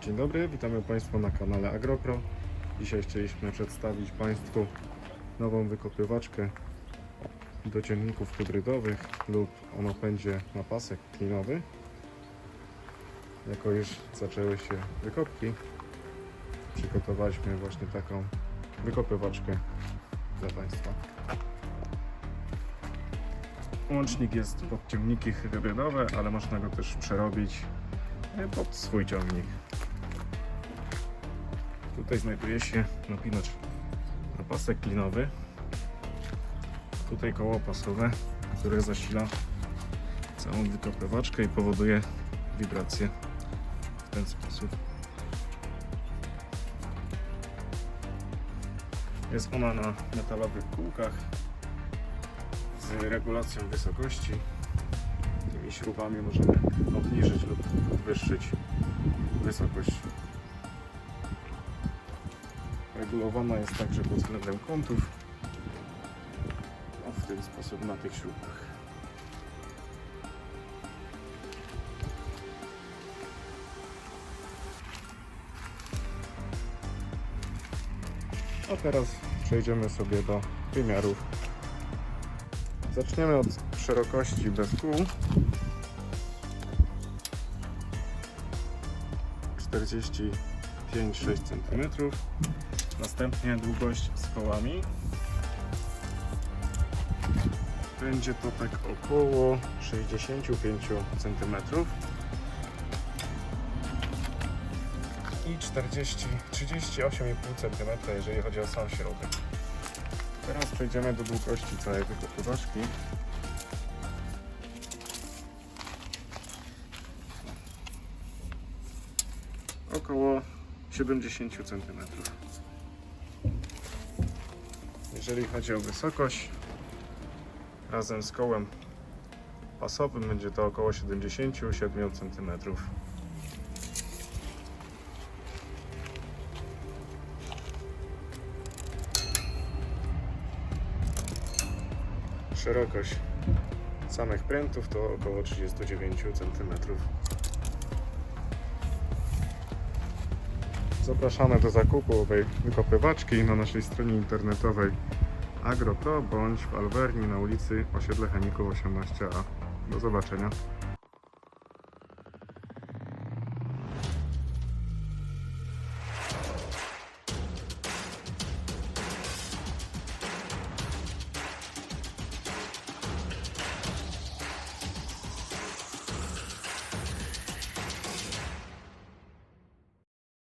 Dzień dobry, witamy Państwa na kanale AgroPro. Dzisiaj chcieliśmy przedstawić Państwu nową wykopywaczkę do ciągników hybrydowych lub o napędzie na pasek klinowy. Jako już zaczęły się wykopki, przygotowaliśmy właśnie taką wykopywaczkę dla Państwa. Łącznik jest pod ciągniki hybrydowe, ale można go też przerobić pod swój ciągnik. Tutaj znajduje się napinacz na pasek klinowy. Tutaj koło pasowe, które zasila całą wykopywaczkę i powoduje wibrację w ten sposób. Jest ona na metalowych kółkach z regulacją wysokości. Tymi śrubami możemy obniżyć lub podwyższyć wysokość. Regulowana jest także pod względem kątów. W ten sposób na tych śrubach. A teraz przejdziemy sobie do wymiarów. Zaczniemy od szerokości bez kół. 45-6 cm. Następnie długość z kołami. Będzie to tak około 65 cm. I 40, 38,5 cm, jeżeli chodzi o sam środek. Teraz przejdziemy do długości całej wykopywaczki. Około 70 cm. Jeżeli chodzi o wysokość, razem z kołem pasowym będzie to około 77 cm. Szerokość samych prętów to około 39 cm. Zapraszamy do zakupu owej wykopywaczki na naszej stronie internetowej AgroPro bądź w Alverni na ulicy Osiedle Chemików 18A. Do zobaczenia.